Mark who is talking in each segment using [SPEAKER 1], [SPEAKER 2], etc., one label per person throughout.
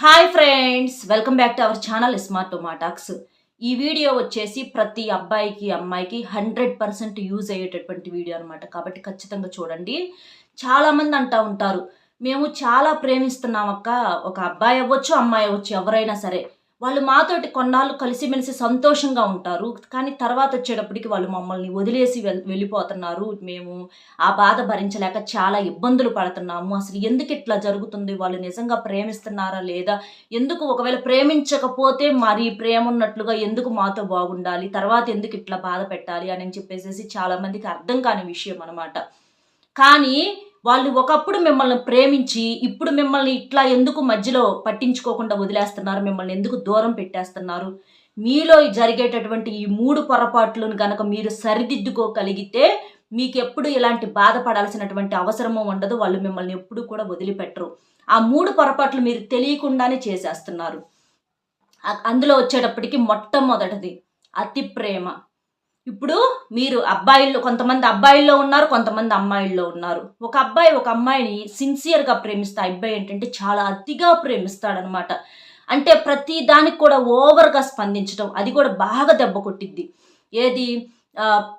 [SPEAKER 1] Hi friends welcome back to our channel smart టొమాటాక్స్ ఈ video వచ్చేసి ప్రతి అబ్బాయికి అమ్మాయికి హండ్రెడ్ పర్సెంట్ యూజ్ అయ్యేటటువంటి వీడియో అనమాట కాబట్టి ఖచ్చితంగా చూడండి. చాలామంది అంటూ ఉంటారు మేము చాలా ప్రేమిస్తున్నాం అక్క. ఒక అబ్బాయి అవ్వచ్చు అమ్మాయి అవ్వచ్చు ఎవరైనా సరే. వాళ్ళు మాతోటి కొన్నాళ్ళు కలిసిమెలిసి సంతోషంగా ఉంటారు. కానీ తర్వాత వచ్చేటప్పటికి వాళ్ళు మమ్మల్ని వదిలేసి వెల్ వెళ్ళిపోతున్నారు. మేము ఆ బాధ భరించలేక చాలా ఇబ్బందులు పడుతున్నాము. అసలు ఎందుకు ఇట్లా జరుగుతుంది? వాళ్ళు నిజంగా ప్రేమిస్తున్నారా లేదా? ఎందుకు ఒకవేళ ప్రేమించకపోతే మరి ప్రేమ ఉన్నట్లుగా ఎందుకు మాతో బాగుండాలి? తర్వాత ఎందుకు ఇట్లా బాధ పెట్టాలి? అని చెప్పేసి చాలామందికి అర్థం కాని విషయం అనమాట కానీ వాళ్ళు ఒకప్పుడు మిమ్మల్ని ప్రేమించి ఇప్పుడు మిమ్మల్ని ఇట్లా ఎందుకు మధ్యలో పట్టించుకోకుండా వదిలేస్తున్నారు? మిమ్మల్ని ఎందుకు దూరం పెట్టేస్తున్నారు? మీలో జరిగేటటువంటి ఈ మూడు పొరపాట్లను కనుక మీరు సరిదిద్దుకోగలిగితే మీకు ఎప్పుడు ఇలాంటి బాధపడాల్సినటువంటి అవసరము ఉండదు. వాళ్ళు మిమ్మల్ని ఎప్పుడు కూడా వదిలిపెట్టరు. ఆ మూడు పొరపాట్లు మీరు తెలియకుండానే చేసేస్తున్నారు. అందులో వచ్చేటప్పటికి మొట్టమొదటిది అతి ప్రేమ. ఇప్పుడు మీరు అబ్బాయిల్లో కొంతమంది అబ్బాయిల్లో ఉన్నారు కొంతమంది అమ్మాయిల్లో ఉన్నారు. ఒక అబ్బాయి ఒక అమ్మాయిని సిన్సియర్గా ప్రేమిస్తా ఆ అబ్బాయి ఏంటంటే చాలా అతిగా ప్రేమిస్తాడనమాట. అంటే ప్రతి దానికి కూడా ఓవర్గా స్పందించడం అది కూడా బాగా దెబ్బ కొట్టిద్ది. ఏది?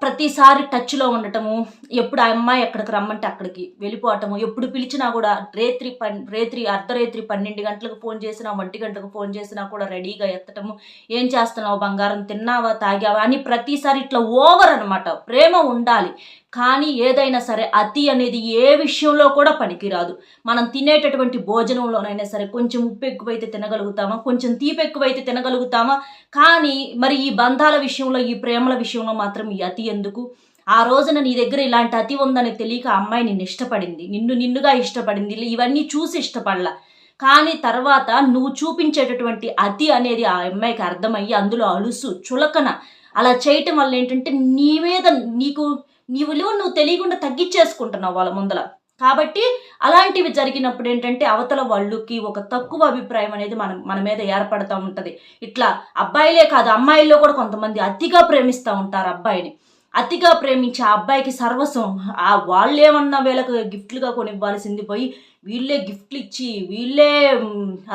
[SPEAKER 1] ప్రతిసారి టచ్లో ఉండటము ఎప్పుడు ఆ అమ్మాయి ఎక్కడికి రమ్మంటే అక్కడికి వెళ్ళిపోవటము ఎప్పుడు పిలిచినా కూడా రేత్రి పన్ రేత్రి అర్ధరేత్రి పన్నెండు గంటలకు ఫోన్ చేసినా ఒంటి గంటలకు ఫోన్ చేసినా కూడా రెడీగా ఎత్తటము. ఏం చేస్తున్నావు బంగారం తిన్నావా తాగావా అని ప్రతిసారి ఇట్లా ఓవర్ అనమాట ప్రేమ ఉండాలి. కానీ ఏదైనా సరే అతి అనేది ఏ విషయంలో కూడా పనికిరాదు. మనం తినేటటువంటి భోజనంలోనైనా సరే కొంచెం ఉప్పు ఎక్కువైతే తినగలుగుతామా? కొంచెం తీపి ఎక్కువైతే తినగలుగుతామా? కానీ మరి ఈ బంధాల విషయంలో ఈ ప్రేమల విషయంలో మాత్రం ఈ అతి ఎందుకు? ఆ రోజున నీ దగ్గర ఇలాంటి అతి ఉందని తెలియక అమ్మాయి నిన్ను ఇష్టపడింది. నిన్ను నిన్నుగా ఇష్టపడింది. ఇవన్నీ చూసి ఇష్టపడలా. కానీ తర్వాత నువ్వు చూపించేటటువంటి అతి అనేది ఆ అమ్మాయికి అర్థమయ్యి అందులో అలుసు చులకన అలా చేయటం వల్ల ఏంటంటే నీ మీద నీకు నీ విలువ నువ్వు తెలియకుండా తగ్గించేసుకుంటున్నావు వాళ్ళ ముందల. కాబట్టి అలాంటివి జరిగినప్పుడు ఏంటంటే అవతల వాళ్ళకి ఒక తక్కువ అభిప్రాయం అనేది మన మన మీద ఏర్పడుతూ ఉంటుంది. ఇట్లా అబ్బాయిలే కాదు అమ్మాయిల్లో కూడా కొంతమంది అతిగా ప్రేమిస్తూ ఉంటారు అబ్బాయిని. అతిగా ప్రేమించి ఆ అబ్బాయికి సర్వస్వం. ఆ వాళ్ళేమన్నా వీళ్ళకు గిఫ్ట్లుగా కొనివ్వాల్సింది పోయి వీళ్ళే గిఫ్ట్లు ఇచ్చి వీళ్ళే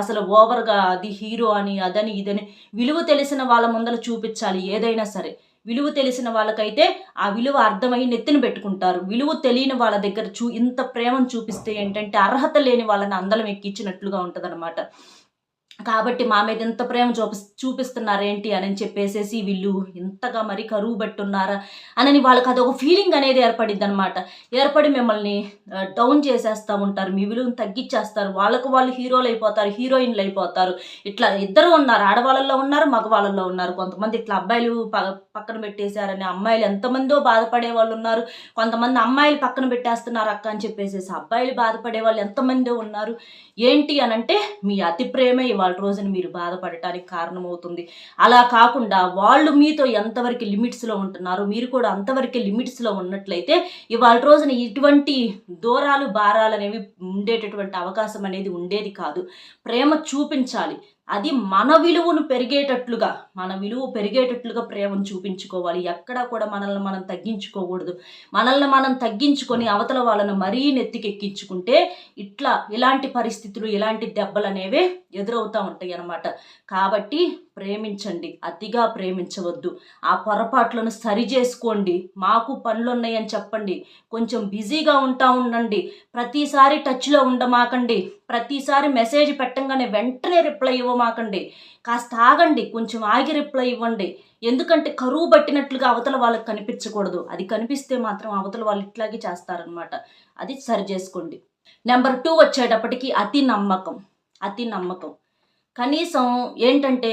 [SPEAKER 1] అసలు ఓవర్గా అది హీరో అని అదని ఇదని విలువ తెలిసిన వాళ్ళ ముందర చూపించాలి ఏదైనా సరే. విలువ తెలిసిన వాళ్ళకైతే ఆ విలువ అర్థమై నెత్తిన పెట్టుకుంటారు. విలువ తెలియని వాళ్ళ దగ్గర చూ ఇంత ప్రేమను చూపిస్తే ఏంటంటే అర్హత లేని వాళ్ళని అందలం ఎక్కించినట్లుగా ఉంటుందన్నమాట. కాబట్టి మా మీద ఎంత ప్రేమ చూపి చూపిస్తున్నారేంటి అని చెప్పేసేసి వీళ్ళు ఇంతగా మరి కరువు పెట్టున్నారా అని వాళ్ళకి అదొక ఫీలింగ్ అనేది ఏర్పడిద్ది అనమాట ఏర్పడి మిమ్మల్ని డౌన్ చేసేస్తూ ఉంటారు. మీ విలువను తగ్గించేస్తారు వాళ్ళకు వాళ్ళు హీరోలు అయిపోతారు హీరోయిన్లు అయిపోతారు. ఇట్లా ఇద్దరు ఉన్నారు. ఆడవాళ్ళల్లో ఉన్నారు మగవాళ్ళల్లో ఉన్నారు. కొంతమంది ఇట్లా అబ్బాయిలు పక్కన పెట్టేశారని అమ్మాయిలు ఎంతమందో బాధపడే వాళ్ళు ఉన్నారు. కొంతమంది అమ్మాయిలు పక్కన పెట్టేస్తున్నారు అక్క అని చెప్పేసేసి అబ్బాయిలు బాధపడే వాళ్ళు ఎంతమందో ఉన్నారు. ఏంటి అనంటే మీ అతి ప్రేమే ఇవాళ రోజున మీరు బాధపడటానికి కారణమవుతుంది. అలా కాకుండా వాళ్ళు మీతో ఎంతవరకు లిమిట్స్లో ఉంటున్నారు మీరు కూడా అంతవరకు లిమిట్స్లో ఉన్నట్లయితే ఇవాళ రోజున ఇటువంటి దూరాలు భారాలు అనేవి ఉండేటటువంటి అవకాశం అనేది ఉండేది కాదు. ప్రేమ చూపించాలి. అది మన విలువను పెరిగేటట్లుగా మన విలువ పెరిగేటట్లుగా ప్రేమను చూపించుకోవాలి. ఎక్కడా కూడా మనల్ని మనం తగ్గించుకోకూడదు. మనల్ని మనం తగ్గించుకొని అవతల వాళ్ళను మరీ నెత్తికెక్కించుకుంటే ఇట్లా ఇలాంటి పరిస్థితులు ఇలాంటి దెబ్బలు అనేవే ఎదురవుతూ ఉంటాయి అన్నమాట కాబట్టి ప్రేమించండి అతిగా ప్రేమించవద్దు. ఆ పొరపాట్లను సరి చేసుకోండి. మాకు పనులు ఉన్నాయని చెప్పండి. కొంచెం బిజీగా ఉంటా ఉండండి. ప్రతిసారి టచ్లో ఉండమాకండి. ప్రతిసారి మెసేజ్ పెట్టంగానే వెంటనే రిప్లై ఇవ్వమాకండి. కాస్త ఆగండి. కొంచెం ఆగి రిప్లై ఇవ్వండి. ఎందుకంటే కరువు పట్టినట్లుగా అవతల వాళ్ళకి కనిపించకూడదు. అది కనిపిస్తే మాత్రం అవతల వాళ్ళు ఇట్లాగే చేస్తారనమాట అది సరి చేసుకోండి. నెంబర్ టూ వచ్చేటప్పటికి అతి నమ్మకం. అతి నమ్మకం. కనీసం ఏంటంటే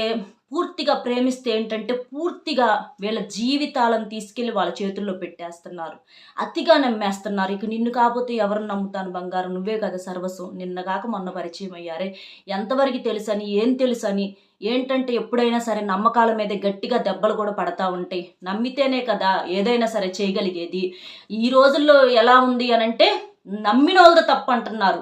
[SPEAKER 1] పూర్తిగా ప్రేమిస్తే ఏంటంటే పూర్తిగా వీళ్ళ జీవితాలను తీసుకెళ్ళి వాళ్ళ చేతుల్లో పెట్టేస్తున్నారు. అతిగా నమ్మేస్తున్నారు. ఇక నిన్ను కాకపోతే ఎవరు నమ్ముతాను బంగారం? నువ్వే కదా సర్వస్వం. నిన్నగాక మొన్న పరిచయం అయ్యారే. ఎంతవరకు తెలుసని ఏం తెలుసని ఏంటంటే ఎప్పుడైనా సరే నమ్మకాల మీద గట్టిగా దెబ్బలు కూడా పడతా ఉంటాయి నమ్మితేనే కదా ఏదైనా సరే చేయగలిగేది. ఈ రోజుల్లో ఎలా ఉంది అనంటే నమ్మిన వాళ్ళతో తప్పు అంటున్నారు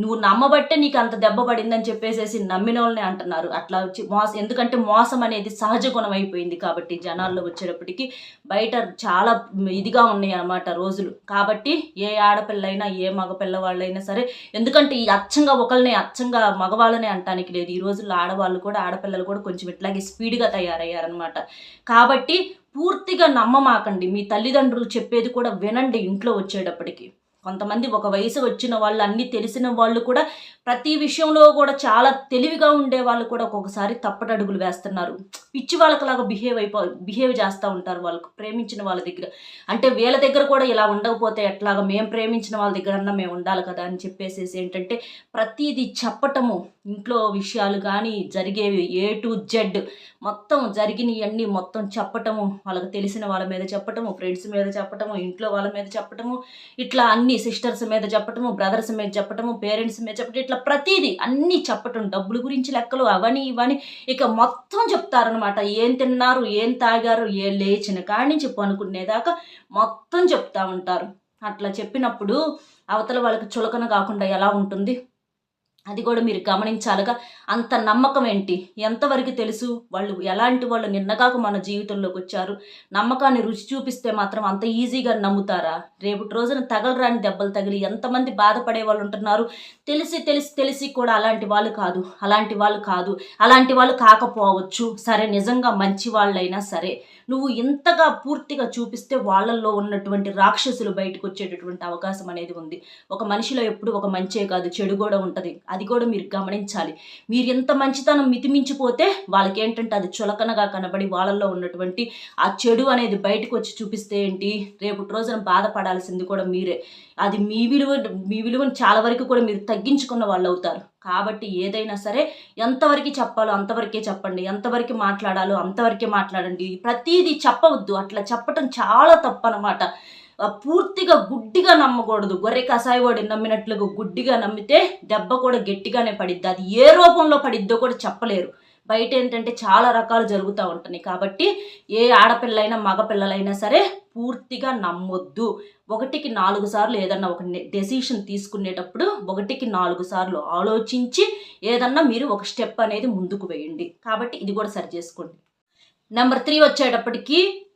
[SPEAKER 1] నువ్వు నమ్మబట్టే నీకు అంత దెబ్బ పడిందని చెప్పేసేసి నమ్మిన వాళ్ళని అంటున్నారు. అట్లా వచ్చి మోసం ఎందుకంటే మోసం అనేది సహజ గుణం అయిపోయింది కాబట్టి జనాల్లో వచ్చేటప్పటికి బయట చాలా ఇదిగా ఉన్నాయి అన్నమాట రోజులు. కాబట్టి ఏ ఆడపిల్లైనా ఏ మగపిల్లవాళ్ళైనా సరే ఎందుకంటే ఈ అచ్చంగా ఒకళ్ళని అచ్చంగా మగవాళ్ళనే అంటానికి లేదు. ఈ రోజుల్లో ఆడవాళ్ళు కూడా ఆడపిల్లలు కూడా కొంచెం ఇట్లాగే స్పీడ్గా తయారయ్యారనమాట కాబట్టి పూర్తిగా నమ్మమాకండి. మీ తల్లిదండ్రులు చెప్పేది కూడా వినండి ఇంట్లో వచ్చేటప్పటికి. కొంతమంది ఒక వయసు వచ్చిన వాళ్ళు అన్నీ తెలిసిన వాళ్ళు కూడా ప్రతి విషయంలో కూడా చాలా తెలివిగా ఉండే వాళ్ళు కూడా ఒక్కొక్కసారి తప్పటడుగులు వేస్తున్నారు. పిచ్చి వాళ్ళకిలాగా బిహేవ్ అయిపో బిహేవ్ చేస్తూ ఉంటారు వాళ్ళకు ప్రేమించిన వాళ్ళ దగ్గర. అంటే వీళ్ళ దగ్గర కూడా ఇలా ఉండకపోతే ఎట్లాగా మేము ప్రేమించిన వాళ్ళ దగ్గర అన్నా మేము ఉండాలి కదా అని చెప్పేసేసి ఏంటంటే ప్రతిదీ చెప్పటము ఇంట్లో విషయాలు కానీ జరిగేవి ఏ టు జెడ్ మొత్తం జరిగినవన్నీ మొత్తం చెప్పటము వాళ్ళకి తెలిసిన వాళ్ళ మీద చెప్పటము ఫ్రెండ్స్ మీద చెప్పటము ఇంట్లో వాళ్ళ మీద చెప్పటము ఇట్లా అన్ని సిస్టర్స్ మీద చెప్పటము బ్రదర్స్ మీద చెప్పటము పేరెంట్స్ మీద చెప్పటం ఇట్లా ప్రతిదీ అన్నీ చెప్పటం డబ్బుల గురించి లెక్కలు అవని ఇవని ఇక మొత్తం చెప్తారనమాట ఏం తిన్నారు ఏం తాగారు ఏ లేచిన కాడి నుంచి పనుకునేదాకా మొత్తం చెప్తా ఉంటారు. అట్లా చెప్పినప్పుడు అవతల వాళ్ళకి చులకన కాకుండా ఎలా ఉంటుంది? అది కూడా మీరు గమనించాలిగా. అంత నమ్మకం ఏంటి? ఎంతవరకు తెలుసు? వాళ్ళు ఎలాంటి వాళ్ళు నిన్నగాక మన జీవితంలోకి వచ్చారు? నమ్మకాన్ని రుచి చూపిస్తే మాత్రం అంత ఈజీగా నమ్ముతారా? రేపటి రోజున తగలరాని దెబ్బలు తగిలి ఎంతమంది బాధపడే వాళ్ళు ఉంటున్నారు? తెలిసి తెలిసి తెలిసి కూడా అలాంటి వాళ్ళు కాదు. అలాంటి వాళ్ళు కాదు. అలాంటి వాళ్ళు కాకపోవచ్చు. సరే నిజంగా మంచి వాళ్ళైనా సరే. నువ్వు ఇంతగా పూర్తిగా చూపిస్తే వాళ్ళల్లో ఉన్నటువంటి రాక్షసులు బయటకు వచ్చేటటువంటి అవకాశం అనేది ఉంది. ఒక మనిషిలో ఎప్పుడు ఒక మంచే కాదు చెడు కూడా ఉంటుంది. అది కూడా మీరు గమనించాలి. మీరు ఎంత మంచితనం మితిమించిపోతే వాళ్ళకి ఏంటంటే అది చులకనగా కనబడి వాళ్ళల్లో ఉన్నటువంటి ఆ చెడు అనేది బయటకు వచ్చి చూపిస్తే ఏంటి? రేపటి రోజున బాధపడాల్సింది కూడా మీరే. అది మీ విలువ మీ విలువను చాలా వరకు కూడా మీరు తగ్గించుకున్న వాళ్ళు అవుతారు. కాబట్టి ఏదైనా సరే ఎంతవరకు చెప్పాలో అంతవరకే చెప్పండి. ఎంతవరకు మాట్లాడాలో అంతవరకే మాట్లాడండి. ప్రతిదీ చెప్పవద్దు. అట్లా చెప్పటం చాలా తప్పు అనమాట పూర్తిగా గుడ్డిగా నమ్మకూడదు. గొర్రె కషాయవాడి నమ్మినట్లుగా గుడ్డిగా నమ్మితే దెబ్బ కూడా గట్టిగానే పడిద్ది. అది ఏ రూపంలో పడిద్దో కూడా చెప్పలేరు. బయట ఏంటంటే చాలా రకాలు జరుగుతూ ఉంటున్నాయి. కాబట్టి ఏ ఆడపిల్లైనా మగపిల్లలైనా సరే పూర్తిగా నమ్మొద్దు. ఒకటికి నాలుగు సార్లు ఏదన్నా ఒక డెసిషన్ తీసుకునేటప్పుడు ఒకటికి నాలుగు సార్లు ఆలోచించి ఏదన్నా మీరు ఒక స్టెప్ అనేది ముందుకు వేయండి. కాబట్టి ఇది కూడా సరి చేసుకోండి. నెంబర్ త్రీ వచ్చేటప్పటికి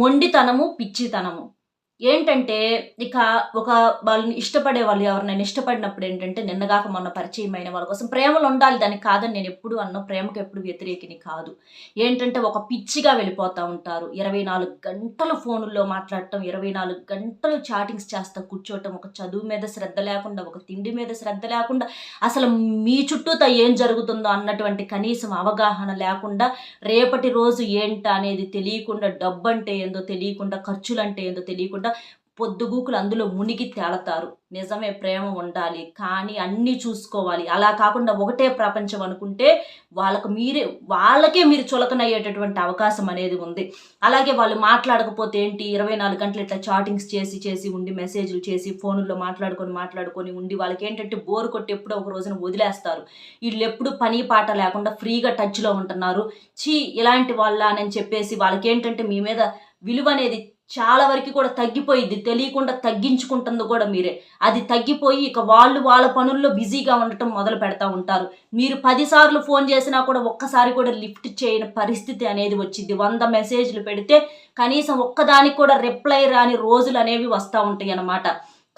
[SPEAKER 1] మొండితనము పిచ్చితనము. ఏంటంటే ఇక ఒక వాళ్ళని ఇష్టపడే వాళ్ళు ఎవరినైనా ఇష్టపడినప్పుడు ఏంటంటే నిన్నగాక మొన్న పరిచయం అయిన వాళ్ళ కోసం ప్రేమలు ఉండాలి. దానికి కాదని నేను ఎప్పుడు అన్న ప్రేమకు ఎప్పుడు వ్యతిరేకిని కాదు. ఏంటంటే ఒక పిచ్చిగా వెళ్ళిపోతూ ఉంటారు. ఇరవై నాలుగు గంటలు ఫోనుల్లో మాట్లాడటం ఇరవై నాలుగు గంటలు చాటింగ్స్ చేస్తా కూర్చోవటం ఒక చదువు మీద శ్రద్ధ లేకుండా ఒక తిండి మీద శ్రద్ధ లేకుండా అసలు మీ చుట్టూతో ఏం జరుగుతుందో అన్నటువంటి కనీసం అవగాహన లేకుండా రేపటి రోజు ఏంట అనేది తెలియకుండా డబ్బు అంటే ఏందో తెలియకుండా ఖర్చులు అంటే ఏందో తెలియకుండా పొద్దుగూకులు అందులో మునిగి తేలతారు. నిజమే ప్రేమ ఉండాలి. కానీ అన్నీ చూసుకోవాలి. అలా కాకుండా ఒకటే ప్రపంచం అనుకుంటే వాళ్ళకు మీరే వాళ్ళకే మీరు చులకనయ్యేటటువంటి అవకాశం అనేది ఉంది. అలాగే వాళ్ళు మాట్లాడకపోతే ఏంటి? ఇరవై నాలుగు గంటలు ఇట్లా చాటింగ్స్ చేసి చేసి ఉండి మెసేజ్లు చేసి ఫోన్లో మాట్లాడుకొని మాట్లాడుకొని ఉండి వాళ్ళకి ఏంటంటే బోర్ కొట్టి ఎప్పుడో ఒక రోజున వదిలేస్తారు. వీళ్ళు ఎప్పుడు పని పాట లేకుండా ఫ్రీగా టచ్లో ఉంటున్నారు. చీ ఇలాంటి వాళ్ళ అని చెప్పేసి వాళ్ళకేంటంటే మీ మీద విలువ అనేది చాలా వరకు కూడా తగ్గిపోయింది తెలియకుండా తగ్గించుకుంటుంది కూడా మీరే. అది తగ్గిపోయి ఇక వాళ్ళు వాళ్ళ పనుల్లో బిజీగా ఉండటం మొదలు పెడతా ఉంటారు. మీరు పదిసార్లు ఫోన్ చేసినా కూడా ఒక్కసారి కూడా లిఫ్ట్ చేయని పరిస్థితి అనేది వచ్చింది. వంద మెసేజ్లు పెడితే కనీసం ఒక్కదానికి కూడా రిప్లై రాని రోజులు అనేవి వస్తూ ఉంటాయి అన్నమాట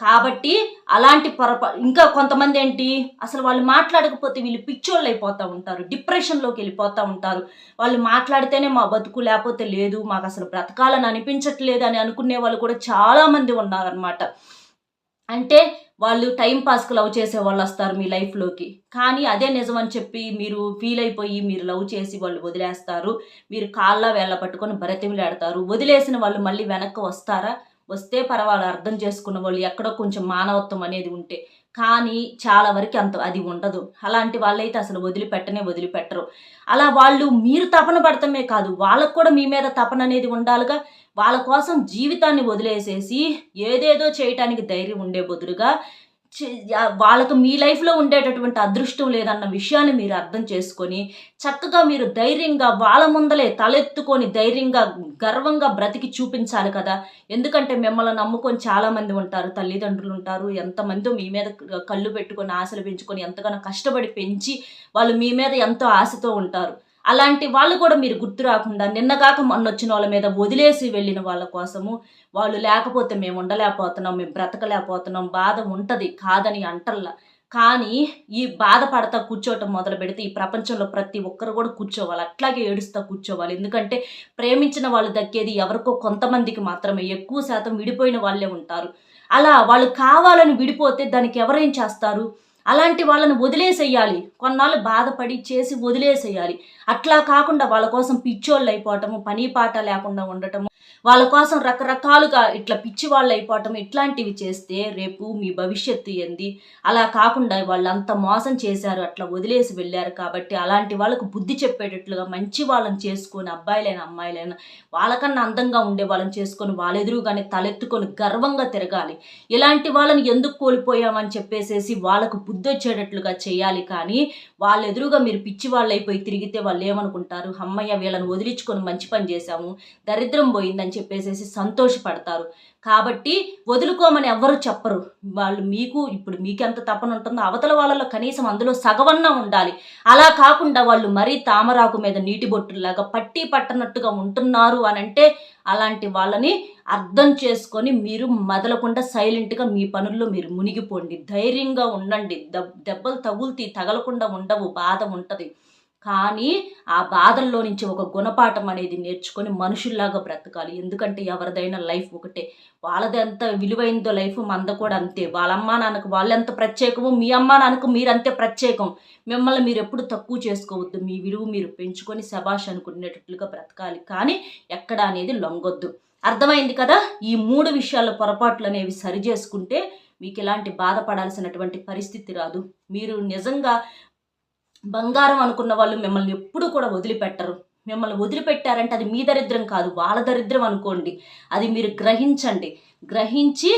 [SPEAKER 1] కాబట్టి అలాంటి పొరపా ఇంకా కొంతమంది ఏంటి? అసలు వాళ్ళు మాట్లాడకపోతే వీళ్ళు పిచ్చోళ్ళు అయిపోతూ ఉంటారు డిప్రెషన్లోకి వెళ్ళిపోతూ ఉంటారు. వాళ్ళు మాట్లాడితేనే మా బతుకు లేకపోతే లేదు మాకు అసలు బ్రతకాలని అనిపించట్లేదు అని అనుకునే వాళ్ళు కూడా చాలామంది ఉన్నారనమాట అంటే వాళ్ళు టైంపాస్కి లవ్ చేసే వాళ్ళు వస్తారు మీ లైఫ్లోకి. కానీ అదే నిజం అని చెప్పి మీరు ఫీల్ అయిపోయి మీరు లవ్ చేసి వాళ్ళు వదిలేస్తారు. మీరు కాళ్ళ వేళ్ళ పట్టుకొని బరతిమిలాడతారు వదిలేసిన వాళ్ళు మళ్ళీ వెనక్కి వస్తారా? వస్తే పర్వాలేదు అర్థం చేసుకున్న వాళ్ళు ఎక్కడో కొంచెం మానవత్వం అనేది ఉంటే. కానీ చాలా వరకు అంత అది ఉండదు. అలాంటి వాళ్ళైతే అసలు వదిలిపెట్టనే వదిలిపెట్టరు. అలా వాళ్ళు మీరు తపన పడటమే కాదు వాళ్ళకు కూడా మీ మీద తపన అనేది ఉండాలిగా. వాళ్ళ కోసం జీవితాన్ని వదిలేసేసి ఏదేదో చేయటానికి ధైర్యం ఉండే బదులుగా వాళ్ళకు మీ లైఫ్లో ఉండేటటువంటి అదృష్టం లేదన్న విషయాన్ని మీరు అర్థం చేసుకొని చక్కగా మీరు ధైర్యంగా వాళ్ళ ముందలే తలెత్తుకొని ధైర్యంగా గర్వంగా బ్రతికి చూపించాలి కదా. ఎందుకంటే మిమ్మల్ని నమ్ముకొని చాలామంది ఉంటారు తల్లిదండ్రులు ఉంటారు ఎంతమందో మీ మీద కళ్ళు పెట్టుకొని ఆశలు పెంచుకొని ఎంతగానో కష్టపడి పెంచి వాళ్ళు మీ మీద ఎంతో ఆశతో ఉంటారు. అలాంటి వాళ్ళు కూడా మీరు గుర్తు రాకుండా నిన్నగాక కాక వచ్చిన వాళ్ళ మీద వదిలేసి వెళ్ళిన వాళ్ళ కోసము వాళ్ళు లేకపోతే మేము ఉండలేకపోతున్నాం మేము బ్రతకలేకపోతున్నాం బాధ ఉంటుంది కాదని అంటల్లా. కానీ ఈ బాధపడతా కూర్చోవటం మొదలు పెడితే ఈ ప్రపంచంలో ప్రతి ఒక్కరు కూడా కూర్చోవాలి అట్లాగే ఏడుస్తా కూర్చోవాలి. ఎందుకంటే ప్రేమించిన వాళ్ళు దక్కేది ఎవరికో కొంతమందికి మాత్రమే ఎక్కువ శాతం విడిపోయిన వాళ్ళే ఉంటారు. అలా వాళ్ళు కావాలని విడిపోతే దానికి ఎవరేం చేస్తారు? అలాంటి వాళ్ళని వదిలేసేయాలి. కొన్నాళ్ళు బాధపడి చేసి వదిలేసేయాలి. అట్లా కాకుండా వాళ్ళ కోసం పిచ్చోళ్ళు అయిపోవటము పని పాట లేకుండా ఉండటము వాళ్ళ కోసం రకరకాలుగా ఇట్లా పిచ్చి వాళ్ళు అయిపోవటం ఇట్లాంటివి చేస్తే రేపు మీ భవిష్యత్తు ఏంది? అలా కాకుండా వాళ్ళు అంత మోసం చేశారు అట్లా వదిలేసి వెళ్ళారు కాబట్టి అలాంటి వాళ్ళకు బుద్ధి చెప్పేటట్లుగా మంచి వాళ్ళని చేసుకొని అబ్బాయిలైనా అమ్మాయిలైనా వాళ్ళకన్నా అందంగా ఉండే వాళ్ళని చేసుకొని వాళ్ళ ఎదురుగానే తలెత్తుకొని గర్వంగా తిరగాలి. ఇలాంటి వాళ్ళని ఎందుకు కోల్పోయామని చెప్పేసేసి వాళ్ళకు బుద్ధి వచ్చేటట్లుగా చేయాలి కానీ వాళ్ళ ఎదురుగా మీరు పిచ్చి వాళ్ళు అయిపోయి తిరిగితే వాళ్ళు ఏమనుకుంటారు? అమ్మయ్య వీళ్ళని వదిలించుకొని మంచి పని చేశాము దరిద్రం పోయి పోయిందని చెప్పేసేసి సంతోషపడతారు. కాబట్టి వదులుకోమని ఎవ్వరు చెప్పరు. వాళ్ళు మీకు ఇప్పుడు మీకెంత తపన ఉంటుందో అవతల వాళ్ళలో కనీసం అందులో సగవన్నా ఉండాలి. అలా కాకుండా వాళ్ళు మరీ తామరాకు మీద నీటి బొట్టులాగా పట్టి పట్టనట్టుగా ఉంటున్నారు అని అంటే అలాంటి వాళ్ళని అర్థం చేసుకొని మీరు మదలకుండా సైలెంట్గా మీ పనుల్లో మీరు మునిగిపోండి. ధైర్యంగా ఉండండి. దెబ్బలు తగులుతీ తగలకుండా ఉండవు. బాధ ఉంటుంది. కానీ ఆ బాధల్లో నుంచి ఒక గుణపాఠం అనేది నేర్చుకొని మనుషుల్లాగా బ్రతకాలి. ఎందుకంటే ఎవరిదైనా లైఫ్ ఒకటే. వాళ్ళది ఎంత విలువైందో లైఫ్ మంద కూడా అంతే. వాళ్ళ అమ్మా నాన్నకు వాళ్ళెంత ప్రత్యేకమో మీ అమ్మా నాన్నకు మీరు అంతే ప్రత్యేకం. మిమ్మల్ని మీరు ఎప్పుడు తక్కువ చేసుకోవద్దు. మీ విలువ మీరు పెంచుకొని శబాష్ అనుకునేటట్లుగా బ్రతకాలి. కానీ ఎక్కడ అనేది లొంగొద్దు. అర్థమైంది కదా? ఈ మూడు విషయాల పొరపాట్లు అనేవి సరి చేసుకుంటే మీకు ఇలాంటి బాధపడాల్సినటువంటి పరిస్థితి రాదు. మీరు నిజంగా బంగారం అనుకున్న వాళ్ళు మిమ్మల్ని ఎప్పుడూ కూడా వదిలిపెట్టరు. మిమ్మల్ని వదిలిపెట్టారంటే అది మీ దరిద్రం కాదు వాళ్ళ దరిద్రం అనుకోండి. అది మీరు గ్రహించండి. గ్రహించి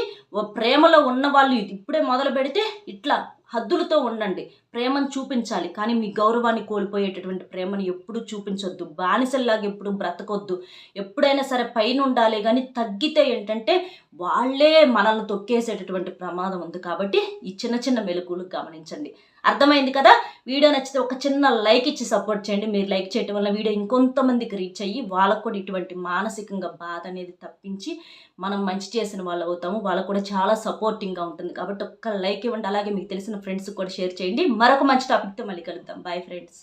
[SPEAKER 1] ప్రేమలో ఉన్న వాళ్ళు ఇప్పుడే మొదలు పెడితే ఇట్లా హద్దులతో ఉండండి. ప్రేమను చూపించాలి కానీ మీ గౌరవాన్ని కోల్పోయేటటువంటి ప్రేమను ఎప్పుడు చూపించొద్దు. బానిసల్లాగా ఎప్పుడు బ్రతకొద్దు. ఎప్పుడైనా సరే పైన ఉండాలి కానీ తగ్గితే ఏంటంటే వాళ్ళే మనల్ని తొక్కేసేటటువంటి ప్రమాదం ఉంది కాబట్టి ఈ చిన్న చిన్న మెలకులు గమనించండి. అర్థమైంది కదా? వీడియో నచ్చితే ఒక చిన్న లైక్ ఇచ్చి సపోర్ట్ చేయండి. మీరు లైక్ చేయడం వల్ల వీడియో ఇంకొంతమందికి రీచ్ అయ్యి వాళ్ళకు కూడా ఇటువంటి మానసికంగా బాధ అనేది తప్పించి మనం మంచి చేసిన వాళ్ళు అవుతాము. వాళ్ళకు కూడా చాలా సపోర్టింగ్గా ఉంటుంది కాబట్టి ఒక్క లైక్ ఇవ్వండి. అలాగే మీకు తెలిసిన ఫ్రెండ్స్ కూడా షేర్ చేయండి. మరొక మంచి టాపిక్తో మళ్ళీ కలుద్దాం. Bye friends